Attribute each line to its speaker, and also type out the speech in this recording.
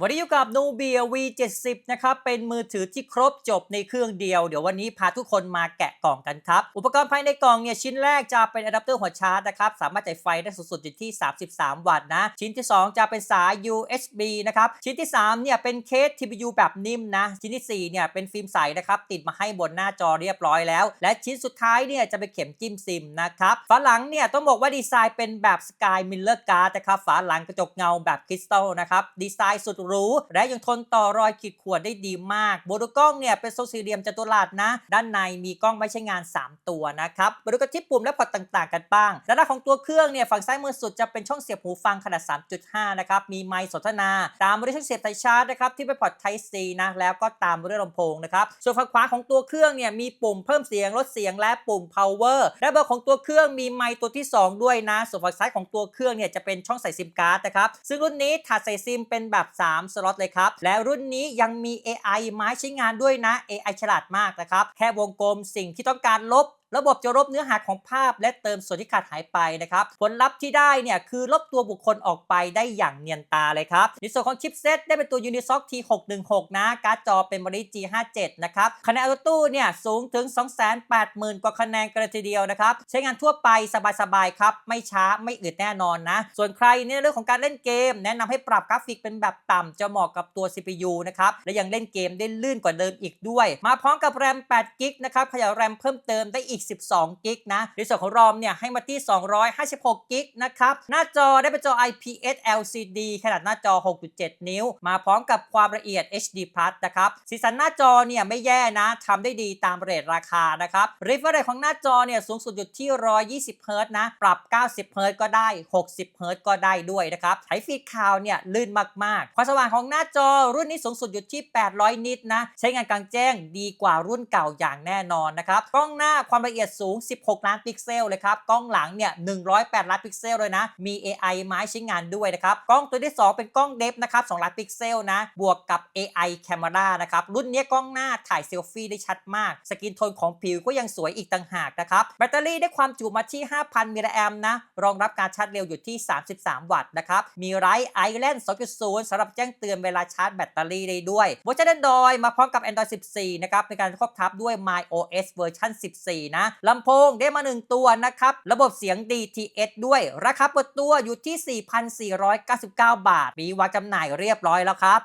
Speaker 1: วันนี้อยู่กับ Nubia V70 นะครับ เป็นมือถือที่ครบจบในเครื่องเดียว เดี๋ยววันนี้พาทุกคนมาแกะกล่องกันครับ อุปกรณ์ภายในกล่องเนี่ยชิ้นแรกจะเป็นอะแดปเตอร์หัวชาร์จนะครับ สามารถจ่ายไฟได้สูงสุดอยู่ที่ 33 วัตต์นะ ชิ้นที่ 2 จะเป็นสาย USB นะครับ ชิ้นที่ 3 เนี่ยเป็นเคส TPU แบบนิ่มนะ ชิ้นทีสี่4 เนี่ยเป็นฟิล์มใสนะครับ ติดมาให้บนหน้าจอเรียบร้อยแล้ว และชิ้นสุดท้ายเนี่ยจะเป็นเข็มจิ้มซิมนะครับ ฝาหลังเนี่ยต้องบอกว่าดีไซน์เป็นแบบ Sky Miller Guard นะครับ ฝาหลังกระจกเงาแบบคริสตัลนะครับ ดีไซน์สุดหรู และยังทนต่อรอยขีดข่วนได้ดีมากโบดูกล้องเนี่ยเป็นทรงสี่เหลี่ยมจัตุรัสนะ ด้านในมีกล้องไว้ใช้งาน 3 ตัวนะครับมาดูกันที่ปุ่มและพอร์ตต่างๆ กันบ้างด้านหน้าของตัวเครื่องเนี่ยฝั่งซ้ายมือสุดจะเป็นช่องเสียบหูฟังขนาด 3.5 นะครับ มีไมค์สนทนา ตามมาด้วยช่องเสียบไฟชาร์จนะครับที่เป็นพอร์ต Type C นะแล้วก็ตามมาด้วยลำโพงนะครับส่วนฝั่งขวาของตัวเครื่องเนี่ยมีปุ่มเพิ่มเสียงลดเสียงและปุ่ม power และเบอร์ของตัวเครื่องมีไมค์ตัวที่ 2 ด้วยนะส่วนฝั่งซ้ายของตัวเครื่องเนี่ยจะเป็นช่องใส่ซิมการ์ดนะครับซึ่งรุ่นนี้ถาดใส่ซิมเป็นแบบ 3สล็อตเลยครับ และรุ่นนี้ยังมี AI มาให้ใช้งานด้วยนะ AI ฉลาดมากนะครับ แค่วงกลมสิ่งที่ต้องการลบ ระบบจะลบเนื้อหาของภาพ และเติมส่วนที่ขาดหายไปนะครับ ผลลัพธ์ที่ได้เนี่ยคือลบตัวบุคคลออกไปได้อย่างเนียนตาเลยครับ ในส่วนของชิปเซตได้เป็นตัว Unisoc T616 นะ การ์ดจอเป็นบริ G57 นะครับ คะแนนออโต้เนี่ยสูงถึง 280,000 กว่าคะแนนกันเลยทีเดียวนะครับ ใช้งานทั่วไปสบายๆครับ ไม่ช้าไม่อืดแน่นอนนะ ส่วนใครในเรื่องของการเล่นเกม แนะนำให้ปรับกราฟิกเป็นแบบต่ำจะเหมาะกับตัว CPU นะครับ และยังเล่นเกมได้ลื่นกว่าเดิมอีกด้วย มาพร้อมกับแรม8กิกนะครับ ขยายแรมเพิ่มเติมได้อีก12 กิกนะในส่วนของรอมเนี่ยให้มาที่ 256 กิกนะครับ หน้าจอได้เป็นจอ IPS LCD ขนาดหน้าจอ 6.7 นิ้ว มาพร้อมกับความละเอียด HD Plus นะครับ สีสันหน้าจอเนี่ยไม่แย่นะทำได้ดีตามเรทราคานะครับ refresh ของหน้าจอเนี่ยสูงสุดอยู่ที่ 120เฮิรตนะ ปรับ 90เฮิรตก็ได้ 60เฮิรตก็ได้ด้วยนะครับไถฟีดข่าวเนี่ยลื่นมาก ๆ ความสว่างของหน้าจอรุ่นนี้สูงสุดอยู่ที่ 800 นิตนะ ใช้งานกลางแจ้งดีกว่ารุ่นเก่าอย่างแน่นอนนะครับ กล้องหน้าความละเอียดสูง 16 ล้านพิกเซลเลยครับกล้องหลังเนี่ย 108 ล้านพิกเซลเลยนะ มี AI ไม้ใช้งานด้วยนะครับกล้องตัวที่ 2 เป็นกล้องเดฟนะครับ2ล้านพิกเซลนะ บวกกับ AI Camera นะครับรุ่นนี้กล้องหน้าถ่ายเซลฟี่ได้ชัดมาก สกินโทนของผิวก็ยังสวยอีกต่างหากนะครับแบตเตอรี่ได้ความจุมาที่ 5,000 มิลลิแอมป์นะรองรับการชาร์จเร็วอยู่ที่ 33 วัตต์นะครับมีไรไอแลนด์2.0สำหรับแจ้งเตือนเวลาชาร์จแบตเตอรี่ได้ด้วยเวอร์ชัน Android มาพร้อมกับ Android 14 นะครับในการครอบทับด้วย MyOS เวอร์ชัน14นะลำโพงได้มา 1 ตัวนะครับ ระบบเสียง DTS ด้วย ราคาเปิดตัวอยู่ที่ 4,499 บาท มีวางจำหน่ายเรียบร้อยแล้วครับ